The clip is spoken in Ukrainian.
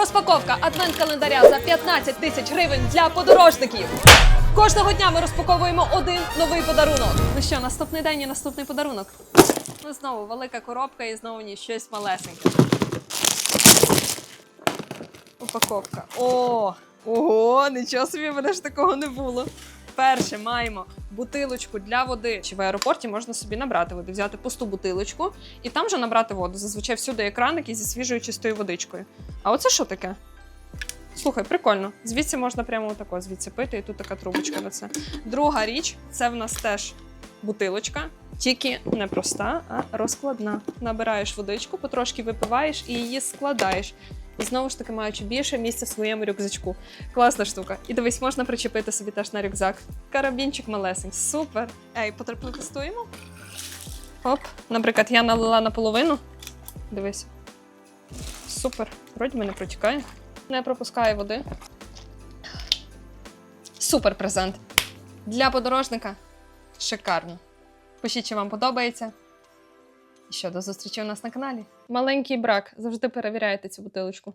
Розпаковка адвент-календаря за 15 тисяч гривень для подорожників. Кожного дня ми розпаковуємо один новий подарунок. Ну що, наступний день і наступний подарунок. Ну знову велика коробка і знову ні щось малесеньке. Упаковка. О! Ого, нічого собі, мене ж такого не було. Перше маємо бутилочку для води. Чи в аеропорті можна собі набрати води, взяти пусту бутилочку і там же набрати воду. Зазвичай всюди є краники зі свіжою чистою водичкою. А оце що таке? Слухай, прикольно. Звідси можна прямо отако звідси пити, і тут така трубочка на це. Друга річ це в нас теж бутилочка, тільки не проста, а розкладна. Набираєш водичку, потрошки випиваєш і її складаєш. І знову ж таки маючи більше місця в своєму рюкзачку. Класна штука. І дивись, можна причепити собі теж на рюкзак. Карабінчик малесенький. Супер. Ей, протестуємо. Оп. Наприклад, я налила наполовину. Дивись. Супер. Вроді мене протікає. Не пропускає води. Супер презент. Для подорожника. Шикарно. Пишіть, чи вам подобається. І що, до зустрічі у нас на каналі. Маленький брак. Завжди перевіряйте цю бутилочку.